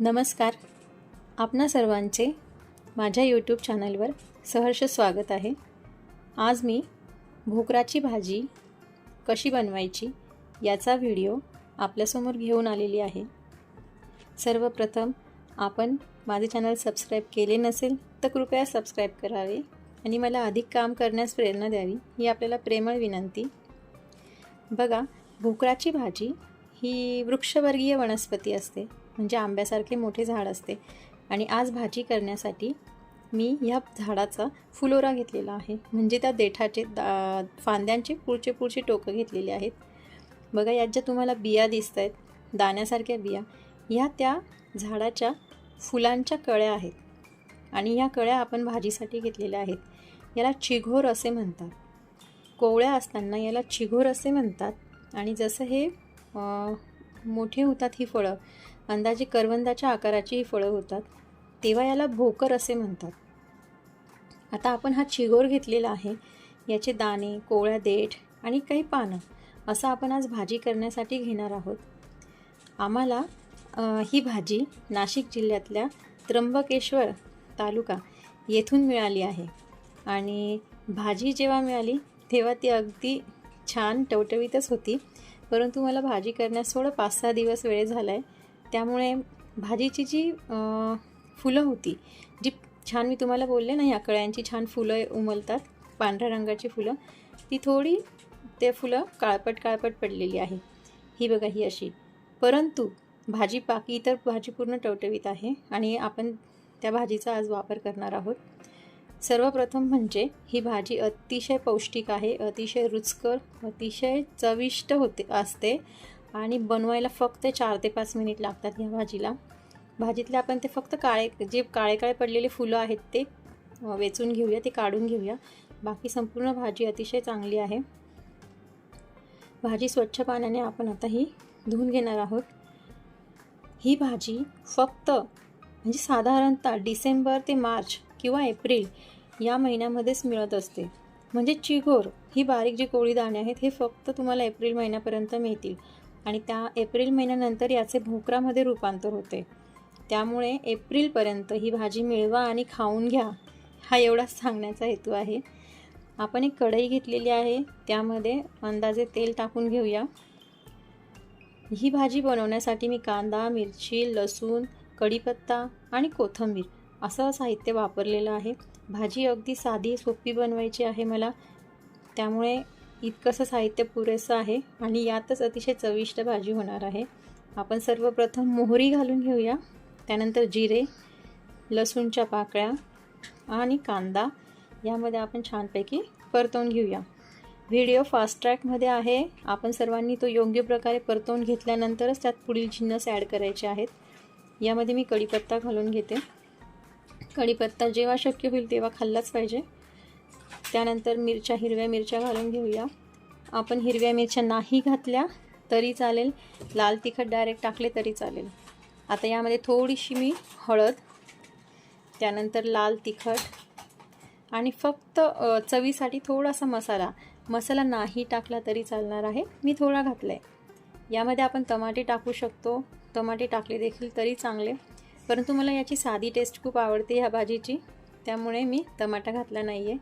नमस्कार. आपणा सर्वांचे माझ्या यूट्यूब चॅनलवर सहर्ष स्वागत आहे. आज मी भोकराची भाजी कशी बनवायची याचा व्हिडिओ आपल्यासमोर घेऊन आलेली आहे. सर्वप्रथम आपण माझे चॅनल सबस्क्राईब केले नसेल तर कृपया सबस्क्राईब करावे आणि मला अधिक काम करण्यास प्रेरणा द्यावी ही आपल्याला प्रेमळ विनंती. बघा भोकराची भाजी ही वृक्षवर्गीय वनस्पती असते. म्हणजे आंब्यासारखे मोठे झाड असते. आणि आज भाजी करण्यासाठी मी ह्या झाडाचा फुलोरा घेतलेला आहे. म्हणजे त्या देठाचे दा फांद्यांचे पुढचे पुढचे टोकं घेतलेले आहेत. बघा यात ज्या तुम्हाला बिया दिसत आहेत दाण्यासारख्या बिया ह्या त्या झाडाच्या फुलांच्या कळ्या आहेत. आणि ह्या कळ्या आपण भाजीसाठी घेतलेल्या आहेत. याला चिघोर असे म्हणतात. कोवळ्या असताना याला चिघोर असे म्हणतात. आणि जसं हे मोठे होतात ही फळं अंदाजे करवंदाच्या आकाराची ही फळं होतात. तेव्हा याला भोकर असे म्हणतात. आता आपण हा चिगोर घेतलेला आहे. याचे दाणे कोवळ्या देठ आणि काही पानं असं आपण आज भाजी करण्यासाठी घेणार आहोत. आम्हाला ही भाजी नाशिक जिल्ह्यातल्या त्र्यंबकेश्वर तालुका येथून मिळाली आहे. आणि भाजी जेव्हा मिळाली तेव्हा ती अगदी छान टवटवीतच होती. परंतु मला भाजी करण्यास थोडं पाच सहा दिवस वेळ झाला आहे त्यामुळे भाजीची जी फुलं होती जी छान मी तुम्हाला बोलले ना ह्या कळ्यांची छान फुलं उमलतात पांढऱ्या रंगाची फुलं ती थोडी ते फुलं काळपट काळपट पडलेली आहे. ही बघा ही अशी. परंतु भाजी पाकी इतर भाजी पूर्ण टवटवीत आहे आणि आपण त्या भाजीचा आज वापर करणार आहोत. सर्वप्रथम म्हणजे ही भाजी अतिशय पौष्टिक आहे अतिशय रुचकर अतिशय चविष्ट होते असते. आणि बनवायला फक्त चार ते पाच मिनिट लागतात ह्या भाजीला. भाजीतले आपण ते फक्त काळे जे काळे काळे पडलेले फुलं आहेत ते वेचून घेऊया ते काढून घेऊया. बाकी संपूर्ण भाजी अतिशय चांगली आहे. भाजी स्वच्छ पाण्याने आपण आता ही धुवून घेणार आहोत. ही भाजी फक्त म्हणजे साधारणतः डिसेंबर ते मार्च किंवा एप्रिल या महिन्यामध्येच मिळत असते. म्हणजे चिगोर ही बारीक जी कोळी दाणे आहेत हे फक्त तुम्हाला एप्रिल महिन्यापर्यंत मिळतील. आणि त्या एप्रिल महिन्यानंतर याचे भोकरामध्ये रूपांतर होते. त्यामुळे एप्रिलपर्यंत ही भाजी मिळवा आणि खाऊन घ्या हा एवढाच सांगण्याचा हेतू आहे. आपण एक कढई घेतलेली आहे त्यामध्ये अंदाजे तेल टाकून घेऊया. ही भाजी बनवण्यासाठी मी कांदा मिरची लसूण कढीपत्ता आणि कोथिंबीर असं साहित्य वापरलेलं आहे. भाजी अगदी साधी सोपी बनवायची आहे मला. त्यामुळे इतकंसं साहित्य पुरेसं आहे आणि यातच अतिशय चविष्ट भाजी होणार आहे. आपण सर्वप्रथम मोहरी घालून घेऊया. त्यानंतर जिरे लसूणच्या पाकळ्या आणि कांदा यामध्ये आपण छानपैकी परतवून घेऊया. व्हिडिओ फास्ट ट्रॅकमध्ये आहे. आपण सर्वांनी तो योग्य प्रकारे परतवून घेतल्यानंतरच त्यात पुढील जिन्नस ॲड करायचे आहेत. यामध्ये मी कढीपत्ता घालून घेते. कढीपत्ता जेव्हा शक्य होईल तेव्हा खाल्लाच पाहिजे. त्यानंतर मिरच्या हिरव्या मिरच्या घालून घेऊया. आपण हिरव्या मिरच्या नाही घातल्या तरी चालेल. लाल तिखट डायरेक्ट टाकले तरी चालेल. आता यामध्ये थोडीशी मी हळद त्यानंतर लाल तिखट आणि फक्त चवीसाठी थोडासा मसाला. मसाला नाही टाकला तरी चालणार आहे. मी थोडा घातला आहे यामध्ये आपण टमाटे टाकू शकतो. टमाटे टाकले देखील तरी चांगले. परंतु मला याची साधी टेस्ट खूप आवडते ह्या भाजीची. त्यामुळे मी टमाटा घातला नाही आहे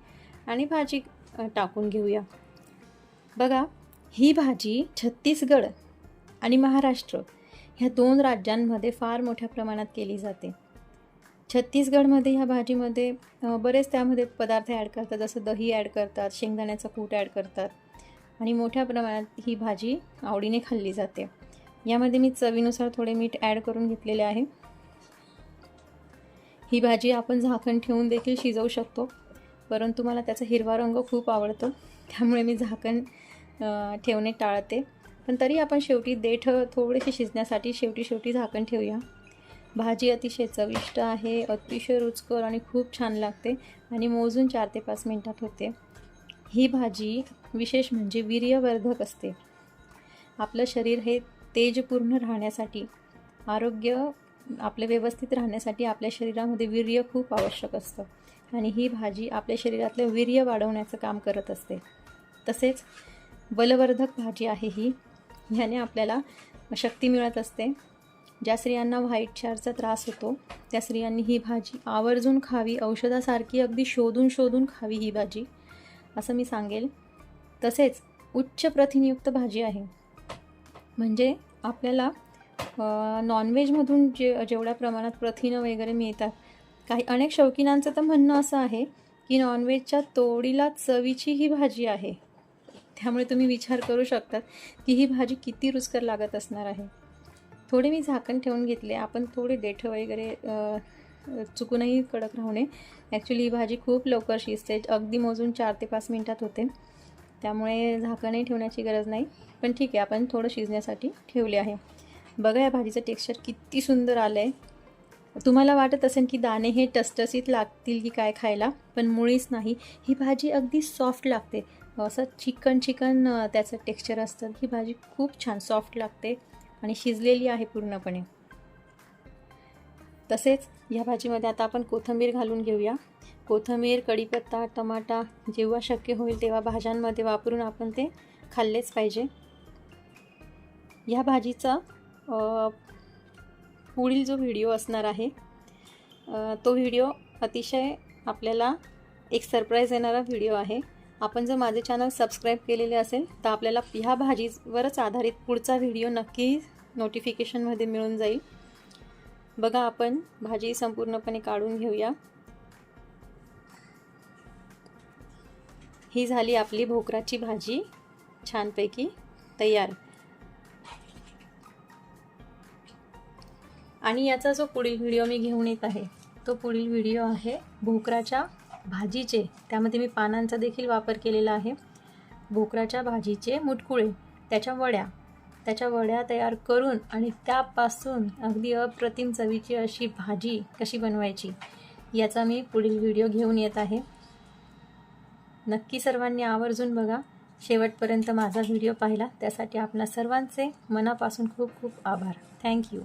आणि भाजी टाकून घेऊया. बघा ही भाजी छत्तीसगड आणि महाराष्ट्र ह्या दोन राज्यांमध्ये फार मोठ्या प्रमाणात केली जाते. छत्तीसगडमध्ये ह्या भाजीमध्ये बरेच त्यामध्ये पदार्थ ॲड करतात जसं दही ॲड करतात शेंगदाण्याचं कूट ॲड करतात आणि मोठ्या प्रमाणात ही भाजी आवडीने खाल्ली जाते. यामध्ये मी चवीनुसार थोडे मीठ ॲड करून घेतलेले आहे. ही भाजी आपण झाकण ठेवून देखील शिजवू शकतो. परंतु मला त्याचा हिरवा रंग खूप आवडतो. त्यामुळे मी झाकण ठेवणे टाळते. पण तरी आपण शेवटी देठ थोडेसे शिजण्यासाठी शेवटी शेवटी झाकण ठेवूया. भाजी अतिशय चविष्ट आहे अतिशय रुचकर आणि खूप छान लागते आणि मोजून चार ते पाच मिनटात होते. ही भाजी विशेष म्हणजे वीर्यवर्धक असते. आपलं शरीर हे तेजपूर्ण राहण्यासाठी आरोग्य आपले व्यवस्थित राहण्यासाठी आपल्या शरीरामध्ये वीर्य खूप आवश्यक असतं. आणि ही भाजी आपल्या शरीरातलं वीर्य वाढवण्याचं काम करत असते. तसेच बलवर्धक भाजी आहे ही. ह्याने आपल्याला शक्ती मिळत असते. ज्या स्त्रियांना व्हाईट चारचा त्रास होतो त्या स्त्रियांनी ही भाजी आवर्जून खावी औषधासारखी अगदी शोधून शोधून खावी ही भाजी असं मी सांगेल. तसेच उच्च प्रथिनयुक्त भाजी आहे. म्हणजे आपल्याला नॉनव्हेजमधून जे जेवढ्या प्रमाणात प्रथिनं वगैरे मिळतात काही अनेक शौकीनांचं तर म्हणणं असं आहे की नॉनव्हेजच्या तोडीला चवीची ही भाजी आहे. त्यामुळे तुम्ही विचार करू शकतात की ही भाजी किती रुचकर लागत असणार आहे. थोडे मी झाकण ठेवून घेतले. आपण थोडे देठं वगैरे चुकूनही कडक राहू नये. ॲक्च्युली ही भाजी खूप लवकर शिजते. अगदी मोजून चार ते पाच मिनटात होते. त्यामुळे झाकणही ठेवण्याची गरज नाही. पण ठीक आहे आपण थोडं शिजण्यासाठी ठेवले आहे. बघा या भाजीचं टेक्स्चर किती सुंदर आलं आहे तुम्हाला वाटत असेल की दाणे हे टसटसीत लागतील की काय खायला पण मुळीच नाही. ही भाजी अगदी सॉफ्ट लागते. असं चिकन चिकन त्याचं टेक्स्चर असतं. ही भाजी खूप छान सॉफ्ट लागते आणि शिजलेली आहे पूर्णपणे. तसेच या भाजीमध्ये आता आपण कोथिंबीर घालून घेऊया. कोथिंबीर कढीपत्ता टमाटा जेव्हा शक्य होईल तेव्हा भाज्यांमध्ये वापरून आपण ते खाल्लेच पाहिजे. या भाजीचा पुढील जो व्हिडिओ असणार आहे तो व्हिडिओ अतिशय आपल्याला एक सरप्राईज येणारा व्हिडिओ आहे. आपण जर माझे चॅनल सबस्क्राईब केलेले असेल तर आपल्याला ह्या भाजीवरच आधारित पुढचा व्हिडिओ नक्की नोटिफिकेशनमध्ये मिळून जाईल. बघा आपण भाजी संपूर्णपणे काढून घेऊया. ही झाली आपली भोकराची भाजी छानपैकी तयार. आणि याचा जो पुढील व्हिडिओ मी घेऊन येत आहे तो पुढील व्हिडिओ आहे भोकराच्या भाजीचे. त्यामध्ये मी पानांचा देखील वापर केलेला आहे. भोकराच्या भाजीचे मुटकुळे त्याच्या वड्या. त्याच्या वड्या तयार करून आणि त्यापासून अगदी अप्रतिम चवीची अशी भाजी कशी बनवायची याचा मी पुढील व्हिडिओ घेऊन येत आहे. नक्की सर्वांनी आवर्जून बघा. शेवटपर्यंत माझा व्हिडिओ पाहिला. त्यासाठी आपल्या सर्वांचे मनापासून खूप खूप आभार. थँक्यू